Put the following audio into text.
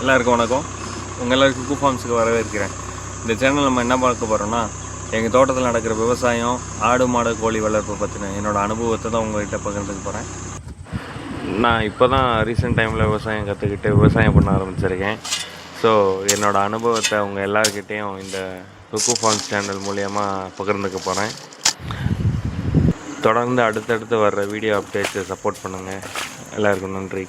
எல்லாருக்கும் வணக்கம். உங்கள் எல்லாருக்கும் குக்கு வரவேற்கிறேன். இந்த சேனல் நம்ம என்ன பார்க்க போகிறோம்னா எங்கள் தோட்டத்தில் நடக்கிற விவசாயம் ஆடு மாடு கோழி வளர்ப்பு பற்றின என்னோடய அனுபவத்தை தான் உங்கள்கிட்ட பகிர்ந்துக்க போகிறேன் நான் இப்போ தான் ரீசெண்ட் டைமில் விவசாயம் கற்றுக்கிட்டு விவசாயம் பண்ண ஆரம்பிச்சிருக்கேன். ஸோ என்னோடய அனுபவத்தை உங்கள் எல்லாருக்கிட்டேயும் இந்த குக்கு ஃபார்ம்ஸ் சேனல் மூலியமாக பகிர்ந்துக்க போகிறேன் தொடர்ந்து அடுத்தடுத்து வர்ற வீடியோ அப்டேட்ஸை சப்போர்ட் பண்ணுங்கள் எல்லாருக்கும் நன்றி.